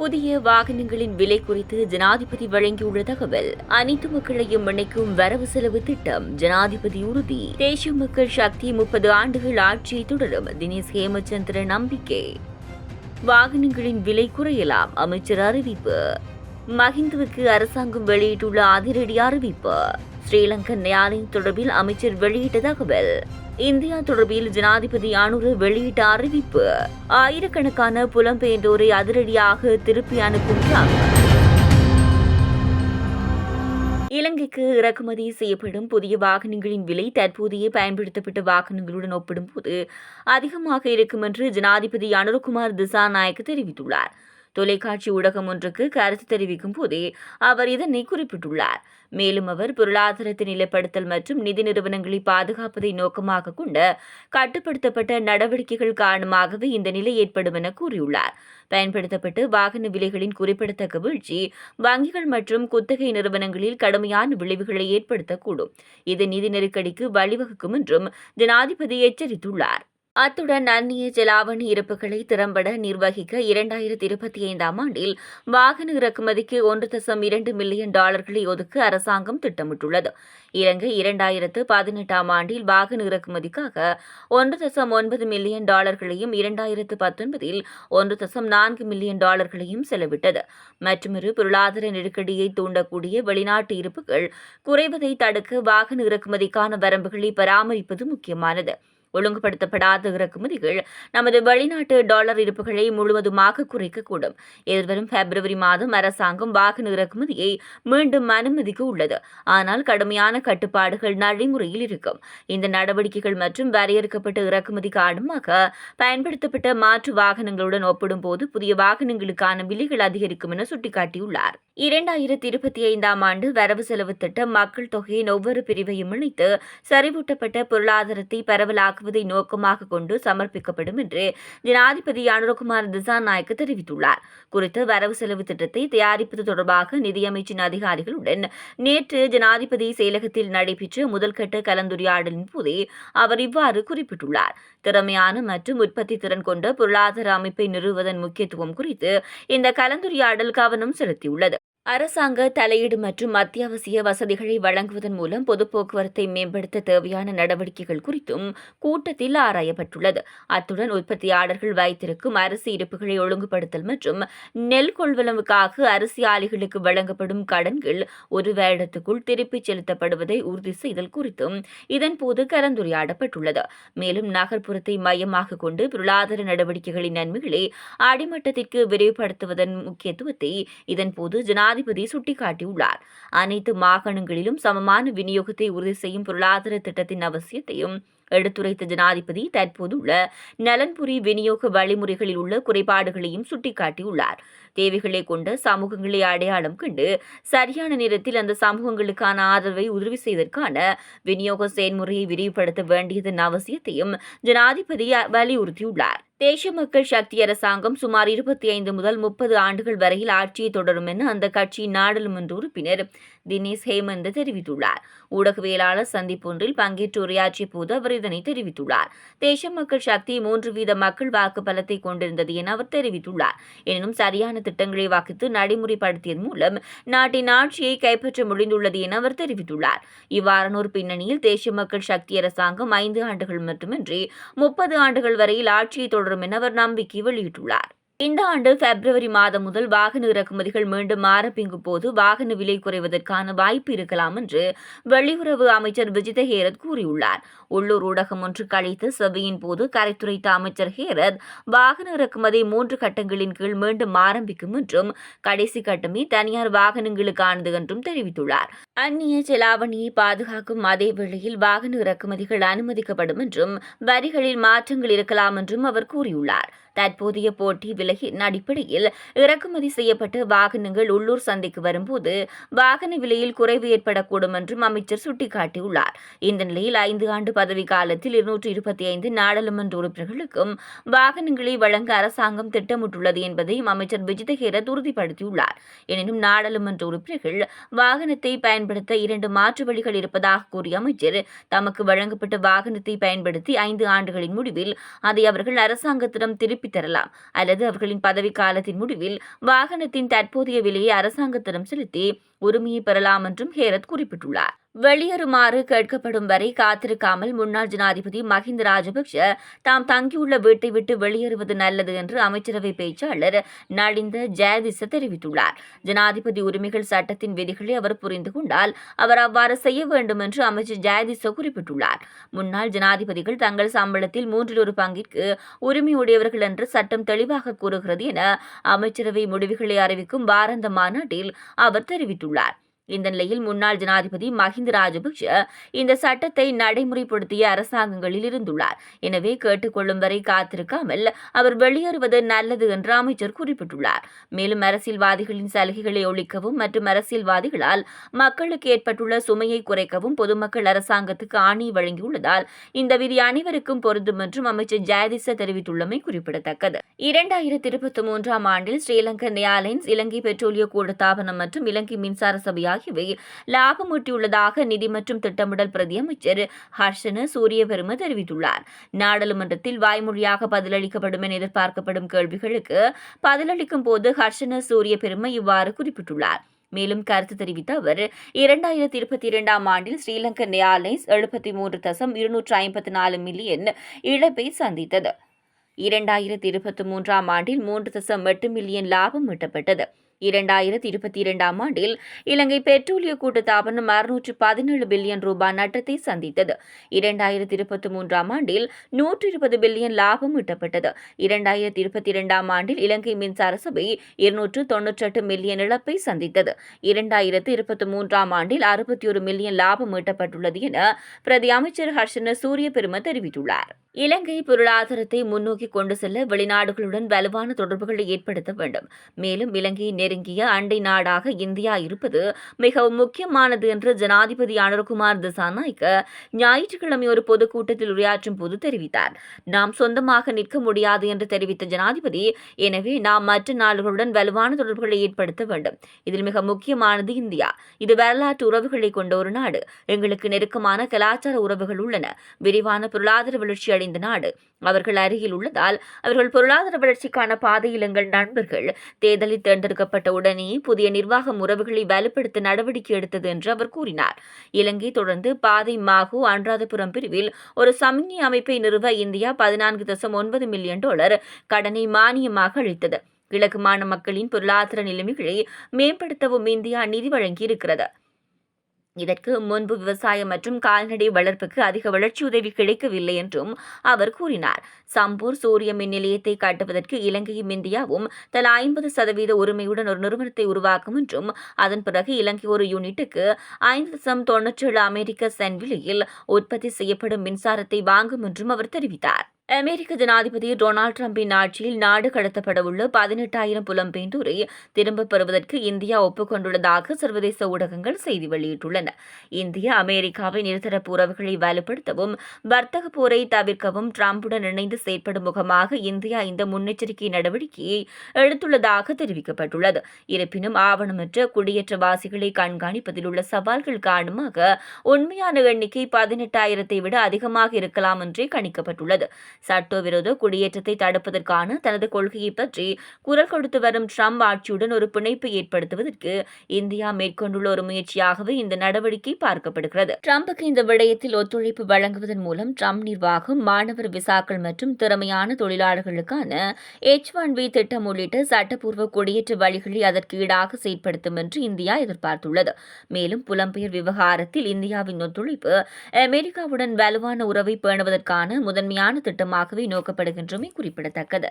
புதிய வாகனங்களின் விலை குறித்து ஜனாதிபதி வழங்கியுள்ள தகவல் அனைத்து மக்களையும் இணைக்கும் வரவு செலவு திட்டம் ஜனாதிபதி உறுதி. தேசிய மக்கள் சக்தி முப்பது ஆண்டுகள் ஆட்சியை தொடரும் தினேஷ் ஹேமச்சந்திர நம்பிக்கை. வாகனங்களின் விலை குறையலாம் அமைச்சர் அறிவிப்பு. மஹிந்துவுக்கு அரசாங்கம் வெளியிட்டுள்ள அதிரடி அறிவிப்பு. ஸ்ரீலங்கன் நியாயம் தொடர்பில் அமைச்சர் வெளியிட்ட தகவல் இந்தியா தொடர்பில் ஜனாதிபதி அனுரு வெளியிட்ட அறிவிப்பு. ஆயிரக்கணக்கான புலம்பெயர்ந்தோரை அதிரடியாக திருப்பி அனுப்பும் இலங்கைக்கு இறக்குமதி செய்யப்படும் புதிய வாகனங்களின் விலை தற்போதைய பயன்படுத்தப்பட்ட வாகனங்களுடன் ஒப்பிடும்போது அதிகமாக இருக்கும் என்று ஜனாதிபதி அனுரகுமார் திசாநாயக் தெரிவித்துள்ளார். தொலைக்காட்சி ஊடகம் ஒன்றுக்கு கருத்து தெரிவிக்கும் போதே அவர் இதனை குறிப்பிட்டுள்ளார். மேலும் அவர் பொருளாதாரத்தை நிலைப்படுத்தல் மற்றும் நிதி நிறுவனங்களை பாதுகாப்பதை நோக்கமாக கொண்ட கட்டுப்படுத்தப்பட்ட நடவடிக்கைகள் காரணமாகவே இந்த நிலை ஏற்படும் என கூறியுள்ளார். பயன்படுத்தப்பட்டு வாகன விலைகளின் குறிப்பிடத்தக்க வீழ்ச்சி வங்கிகள் மற்றும் குத்தகை நிறுவனங்களில் கடுமையான விளைவுகளை ஏற்படுத்தக்கூடும். இது நிதி நெருக்கடிக்கு வழிவகுக்கும் என்றும் ஜனாதிபதி எச்சரித்துள்ளார். அத்துடன் அந்நிய செலாவணி இருப்புகளை திறம்பட நிர்வகிக்க இரண்டாயிரத்தி இருபத்தி ஐந்தாம் ஆண்டில் வாகன இறக்குமதிக்கு ஒன்று தசம் இரண்டு மில்லியன் டாலர்களை ஒதுக்க அரசாங்கம் திட்டமிட்டுள்ளது. இலங்கை இரண்டாயிரத்து பதினெட்டாம் ஆண்டில் வாகன இறக்குமதிக்காக ஒன்று தசம் ஒன்பது மில்லியன் டாலர்களையும் இரண்டாயிரத்து பத்தொன்பதில் ஒன்று தசம் நான்கு மில்லியன் டாலர்களையும் செலவிட்டது. மற்றொரு பொருளாதார நெருக்கடியை தூண்டக்கூடிய வெளிநாட்டு இருப்புகள் குறைவதை தடுக்க வாகன இறக்குமதிக்கான வரம்புகளை பராமரிப்பது முக்கியமானது. ஒழுங்குபடுத்தப்படாத இறக்குமதிகள் நமது வெளிநாட்டு டாலர் இருப்புகளை முழுவதுமாக குறைக்கக்கூடும். எதிர்வரும் பிப்ரவரி மாதம் அரசாங்கம் வாகன இறக்குமதியை மீண்டும் அனுமதிக்க உள்ளது. ஆனால் கடுமையான கட்டுப்பாடுகள் நடைமுறையில் இருக்கும். இந்த நடவடிக்கைகள் மற்றும் வரையறுக்கப்பட்ட இறக்குமதி காரணமாக பயன்படுத்தப்பட்ட மாற்று வாகனங்களுடன் ஒப்பிடும்போது புதிய வாகனங்களுக்கான விலைகள் அதிகரிக்கும் என சுட்டிக்காட்டியுள்ளார். இரண்டாயிரத்தி இருபத்தி ஐந்தாம் ஆண்டு வரவு செலவு திட்டம் மக்கள் தொகையின் ஒவ்வொரு பிரிவையும் இணைத்து சரிவூட்டப்பட்ட பொருளாதாரத்தை பரவலாக்குவதை நோக்கமாக கொண்டு சமர்ப்பிக்கப்படும் என்று ஜனாதிபதி அனுரகுமார் திசாநாயக்கு தெரிவித்துள்ளார். குறித்த வரவு செலவு திட்டத்தை தயாரிப்பது தொடர்பாக நிதியமைச்சின் அதிகாரிகளுடன் நேற்று ஜனாதிபதி செயலகத்தில் நடைபெற்ற முதல்கட்ட கலந்துரையாடலின் போதே அவர் இவ்வாறு குறிப்பிட்டுள்ளார். திறமையான மற்றும் உற்பத்தி திறன் கொண்ட பொருளாதார அமைப்பை நிறுவுவதன் முக்கியத்துவம் குறித்து இந்த கலந்துரையாடல் கவனம் செலுத்தியுள்ளது. அரசாங்க தலையீடு மற்றும் அத்தியாவசிய வசதிகளை வழங்குவதன் மூலம் பொது போக்குவரத்தை மேம்படுத்த தேவையான நடவடிக்கைகள் குறித்தும் கூட்டத்தில் ஆராயப்பட்டுள்ளது. அத்துடன் உற்பத்தியாளர்கள் வைத்திருக்கும் அரிசி இருப்புகளை ஒழுங்குபடுத்தல் மற்றும் நெல் கொள்வனவுக்காக அரிசி ஆலைகளுக்கு வழங்கப்படும் கடன்கள் ஒரு வருடத்துக்குள் திருப்பிச் செலுத்தப்படுவதை உறுதி செய்தல் குறித்தும் இதன்போது கலந்துரையாடப்பட்டுள்ளது. மேலும் நகர்ப்புறத்தை மையமாக கொண்டு பொருளாதார நடவடிக்கைகளின் நன்மைகளை அடிமட்டத்திற்கு விரிவுபடுத்துவதன் முக்கியத்துவத்தை இதன்போது ஜனா ஜனாதிபதி சுட்டிக்காட்டியுள்ளார். அனைத்து மாகாணங்களிலும் சமமான விநியோகத்தை உறுதி செய்யும் பொருளாதார திட்டத்தின் அவசியத்தையும் எடுத்துரைத்த ஜனாதிபதி தற்போதுள்ள நலன்புரி விநியோக வழிமுறைகளில் உள்ள குறைபாடுகளையும் சுட்டிக்காட்டியுள்ளார். தேவைகளை கொண்ட சமூகங்களை அடையாளம் கண்டு சரியான நேரத்தில் அந்த சமூகங்களுக்கான ஆதரவை உதவி செய்வதற்கான விநியோக செயல்முறையை விரிவுபடுத்த வேண்டியதன் அவசியத்தையும் ஜனாதிபதி வலியுறுத்தியுள்ளார். தேசிய மக்கள் சக்தி அரசாங்கம் சுமார் இருபத்தி ஐந்து முதல் முப்பது ஆண்டுகள் வரையில் ஆட்சியை தொடரும் என அந்த கட்சியின் நாடாளுமன்ற உறுப்பினர் தினேஷ் ஹேமந்த் தெரிவித்துள்ளார். ஊடகவியலாளர் சந்திப்பொன்றில் பங்கேற்று உரையாற்றிய போது அவர் இதனை தெரிவித்துள்ளார். தேசிய மக்கள் சக்தி மூன்று வீத மக்கள் வாக்கு பலத்தை கொண்டிருந்தது என அவர் தெரிவித்துள்ளார். எனினும் சரியான திட்டங்களை வாக்கித்து நடைமுறைப்படுத்தியதன் மூலம் நாட்டின் ஆட்சியை கைப்பற்ற முடிந்துள்ளது என அவர் தெரிவித்துள்ளார். இவ்வாறான ஒரு பின்னணியில் தேசிய மக்கள் சக்தி அரசாங்கம் ஐந்து ஆண்டுகள் மட்டுமின்றி முப்பது ஆண்டுகள் வரையில் ஆட்சியை தொடர் தொடரும் நம்பிக்கை வெளியிட்டுள்ளார். இந்த ஆண்டு பிப்ரவரி மாதம் முதல் வாகன இறக்குமதிகள் மீண்டும் ஆரம்பிக்கும் போது வாகன விலை குறைவதற்கான வாய்ப்பு இருக்கலாம் என்று வெளியுறவு அமைச்சர் விஜித ஹேரத் கூறியுள்ளார். உள்ளூர் ஊடகம் ஒன்று கழித்து சபையின் போது கரைத்துரைத்த அமைச்சர் ஹேரத் வாகன இறக்குமதி மூன்று கட்டங்களின் கீழ் மீண்டும் ஆரம்பிக்கும் என்றும் கடைசி கட்டமே தனியார் வாகனங்களுக்கானது என்றும் தெரிவித்துள்ளார். அந்நிய செலாவணியை பாதுகாக்கும் அதே வேளையில் வாகன இறக்குமதிகள் அனுமதிக்கப்படும் என்றும் வரிகளில் மாற்றங்கள் இருக்கலாம் என்றும் அவர் கூறியுள்ளார். தற்போதைய போட்டி விலையின் அடிப்படையில் இறக்குமதி செய்யப்பட்ட வாகனங்கள் உள்ளூர் சந்தைக்கு வரும்போது வாகன விலையில் குறைவு ஏற்படக்கூடும் என்றும் அமைச்சர் சுட்டிக்காட்டியுள்ளார். இந்த நிலையில் ஐந்து ஆண்டு பதவி காலத்தில் இருநூற்று இருபத்தி ஐந்து நாடாளுமன்ற உறுப்பினர்களுக்கும் வாகனங்களை வழங்க அரசாங்கம் திட்டமிட்டுள்ளது என்பதையும் அமைச்சர் விஜித ஹேரத் உறுதிப்படுத்தியுள்ளார் எனினும் நாடாளுமன்ற உறுப்பினர்கள் வாகனத்தை பயன்படுத்த இரண்டு மாற்று வழிகள் இருப்பதாக கூறிய அமைச்சர் தமக்கு வழங்கப்பட்ட வாகனத்தை பயன்படுத்தி ஐந்து ஆண்டுகளின் முடிவில் அதை அவர்கள் அரசாங்கத்திடம் திருப்பித் தரலாம் அல்லது அவர்கள் அவர்களின் பதவி காலத்தின் முடிவில் வாகனத்தின் தற்போதைய விலையை அரசாங்கத்திடம் செலுத்தி உரிமையை பெறலாம் என்றும் ஹேரத் குறிப்பிட்டுள்ளார். வெளியேறுமாறு கேட்கப்படும் வரை காத்திருக்காமல் முன்னாள் ஜனாதிபதி மஹிந்த ராஜபக்ஷ தாம் தங்கியுள்ள வீட்டை விட்டு வெளியேறுவது நல்லது என்று அமைச்சரவை பேச்சாளர் நளிந்த ஜெயதிச தெரிவித்துள்ளார். ஜனாதிபதி உரிமைகள் சட்டத்தின் விதிகளை அவர் புரிந்து கொண்டால் அவர் அவ்வாறு செய்ய வேண்டும் என்று அமைச்சர் ஜெயதிச குறிப்பிட்டுள்ளார். முன்னாள் ஜனாதிபதிகள் தங்கள் சம்பளத்தில் மூன்றில் ஒரு பங்கிற்கு உரிமையுடையவர்கள் என்று சட்டம் தெளிவாக கூறுகிறது என அமைச்சரவை முடிவுகளை அறிவிக்கும் வாராந்த மாநாட்டில் அவர் தெரிவித்துள்ளார். 软。இந்த நிலையில் முன்னாள் ஜனாதிபதி மஹிந்த ராஜபக்ஷ இந்த சட்டத்தை நடைமுறைப்படுத்திய அரசாங்கங்களில் இருந்துள்ளார். எனவே கேட்டுக்கொள்ளும் வரை காத்திருக்காமல் அவர் வெளியேறுவது நல்லது என்று அமைச்சர் குறிப்பிட்டுள்ளார். மேலும் அரசியல்வாதிகளின் சலுகைகளை ஒழிக்கவும் மற்றும் அரசியல்வாதிகளால் மக்களுக்கு ஏற்பட்டுள்ள சுமையை குறைக்கவும் பொதுமக்கள் அரசாங்கத்துக்கு ஆணை வழங்கியுள்ளதால் இந்த விதி அனைவருக்கும் பொருந்தும் என்றும் அமைச்சர் ஜெயதிச தெரிவித்துள்ளமை குறிப்பிடத்தக்கது. இரண்டாயிரத்தி இருபத்தி மூன்றாம் ஆண்டில் ஸ்ரீலங்கன் ஏர்லைன்ஸ் இலங்கை பெட்ரோலிய கூடத்தாபனம் மற்றும் இலங்கை மின்சார சபை ஆகியவை லாபம் ஈட்டியுள்ளதாக நிதி மற்றும் திட்டமிடல் பிரதியமைச்சர் ஹர்ஷன சூரியபெரும தெரிவித்துள்ளார். நாடாளுமன்றத்தில் வாய்மொழியாக பதிலளிக்கப்படும் என எதிர்பார்க்கப்படும் கேள்விகளுக்கு பதிலளிக்கும் போது ஹர்ஷன சூரியபெரும இவ்வாறு குறிப்பிட்டுள்ளார். மேலும் கருத்து தெரிவித்த அவர் இரண்டாயிரத்தி இருபத்தி இரண்டாம் ஆண்டில் ஸ்ரீலங்கன் ஏர்லைன்ஸ் எழுபத்தி மூன்று தசம் இருநூற்று ஐம்பத்தி நாலு மில்லியன் இழப்பை சந்தித்தது. இரண்டாயிரத்தி இருபத்தி மூன்றாம் ஆண்டில் மூன்று தசம் எட்டு மில்லியன் லாபம் ஈட்டப்பட்டது. இரண்டாயிரத்தி இருபத்தி இரண்டாம் ஆண்டில் இலங்கை பெட்ரோலிய கூட்டுத்தாபனம் அறுநூற்று பதினேழு பில்லியன் ரூபாய் நட்டத்தை சந்தித்தது. இரண்டாயிரத்தி இருபத்தி மூன்றாம் ஆண்டில் நூற்று இருபது பில்லியன் லாபம் ஈட்டப்பட்டது. இரண்டாயிரத்தி இருபத்தி இரண்டாம் ஆண்டில் இலங்கை மின்சார சபை இருநூற்று தொன்னூற்றி எட்டு மில்லியன் இழப்பை சந்தித்தது. இரண்டாயிரத்தி இருபத்தி மூன்றாம் ஆண்டில் அறுபத்தி ஒரு மில்லியன் லாபம் ஈட்டப்பட்டுள்ளது என பிரதி அமைச்சர் ஹர்ஷன சூரிய பெரும தெரிவித்துள்ளார். இலங்கை பொருளாதாரத்தை முன்னோக்கி கொண்டு செல்ல வெளிநாடுகளுடன் வலுவான தொடர்புகளை ஏற்படுத்த வேண்டும். மேலும் இலங்கை நெருங்கிய அண்டை நாடாக இந்தியா இருப்பது மிகவும் முக்கியமானது என்று ஜனாதிபதி அனுர்குமார் திசாநாயக்க ஞாயிற்றுக்கிழமை ஒரு பொதுக்கூட்டத்தில் உரையாற்றும் போது தெரிவித்தார். நாம் சொந்தமாக நிற்க முடியாது என்று தெரிவித்த ஜனாதிபதி எனவே நாம் மற்ற நாடுகளுடன் வலுவான தொடர்புகளை ஏற்படுத்த வேண்டும். இதில் மிக முக்கியமானது இந்தியா. இது வரலாற்று உறவுகளை கொண்ட ஒரு நாடு. எங்களுக்கு நெருக்கமான கலாச்சார உறவுகள் உள்ளன. விரிவான பொருளாதார வளர்ச்சி வளர்ச்சியடைந்த நாடு. அவர்கள் அருகில் உள்ளதால் அவர்கள் பொருளாதார வளர்ச்சிக்கான பாதையில் எங்கள் நண்பர்கள். தேர்தலில் தேர்ந்தெடுக்கப்பட்ட உடனே புதிய நிர்வாகம் உறவுகளை வலுப்படுத்த நடவடிக்கை எடுத்தது என்று அவர் கூறினார். இலங்கை தொடர்ந்து பாதை மாகு அன்றாதபுரம் பிரிவில் ஒரு சமிக்ஞை அமைப்பை நிறுவ இந்தியா பதினான்கு தசம் ஒன்பது மில்லியன் டாலர் கடனை மானியமாக அளித்தது. கிழக்கு மாநில மக்களின் பொருளாதார நிலைமைகளை மேம்படுத்தவும் இந்தியா நிதி வழங்கியிருக்கிறது. இதற்கு முன்பு விவசாயம் மற்றும் கால்நடை வளர்ப்புக்கு அதிக வளர்ச்சி உதவி கிடைக்கவில்லை என்றும் அவர் கூறினார். சம்பூர் சூரிய மின் நிலையத்தை காட்டுவதற்கு இலங்கையும் இந்தியாவும் தலா ஐம்பது சதவீத உரிமையுடன் ஒரு நிறுவனத்தை உருவாக்கும் என்றும் அதன் பிறகு இலங்கை ஒரு யூனிட்டுக்கு ஐந்து தசம் தொன்னூற்றி ஏழு அமெரிக்க சென் விலையில் உற்பத்தி செய்யப்படும் மின்சாரத்தை வாங்கும் என்றும் அவர் தெரிவித்தார். அமெரிக்க ஜனாதிபதி டொனால்டு டிரம்பின் ஆட்சியில் நாடு கடத்தப்படவுள்ள பதினெட்டாயிரம் புலம்பெயர்ந்தோரை திரும்பப் பெறுவதற்கு இந்தியா ஒப்புக்கொண்டுள்ளதாக சர்வதேச ஊடகங்கள் செய்தி வெளியிட்டுள்ளன. இந்தியா அமெரிக்காவின் இருதரப்பு உறவுகளை வலுப்படுத்தவும் வர்த்தக போரை தவிர்க்கவும் டிரம்புடன் இணைந்து செயற்படும் முகமாக இந்தியா இந்த முன்னெச்சரிக்கை நடவடிக்கையை எடுத்துள்ளதாக தெரிவிக்கப்பட்டுள்ளது. இருப்பினும் ஆவணமற்ற குடியேற்றவாசிகளை கண்காணிப்பதில் உள்ள சவால்கள் காரணமாக உண்மையான எண்ணிக்கை பதினெட்டாயிரத்தை விட அதிகமாக இருக்கலாம் என்றே கணிக்கப்பட்டுள்ளது. சட்டவிரோத குடியேற்றத்தை தடுப்பதற்கான தனது கொள்கையை பற்றி குரல் கொடுத்து வரும் ட்ரம்ப் ஆட்சியுடன் ஒரு பிணைப்பு ஏற்படுத்துவதற்கு இந்தியா மேற்கொண்டுள்ள ஒரு முயற்சியாகவே இந்த நடவடிக்கை பார்க்கப்படுகிறது. ட்ரம்புக்கு இந்த விடயத்தில் ஒத்துழைப்பு வழங்குவதன் மூலம் ட்ரம்ப் நிர்வாகம் மாணவர் விசாக்கள் மற்றும் திறமையான தொழிலாளர்களுக்கான எச் ஒன் வி திட்டம் உள்ளிட்ட சட்டப்பூர்வ குடியேற்ற வழிகளை அதற்கு ஈடாக செயற்படுத்தும் என்று இந்தியா எதிர்பார்த்துள்ளது. மேலும் புலம்பெயர் விவகாரத்தில் இந்தியாவின் ஒத்துழைப்பு அமெரிக்காவுடன் வலுவான உறவை பேணுவதற்கான முதன்மையான திட்டம் திட்டமாகவே நோக்கப்படுகின்றமை குறிப்பிடத்தக்கது.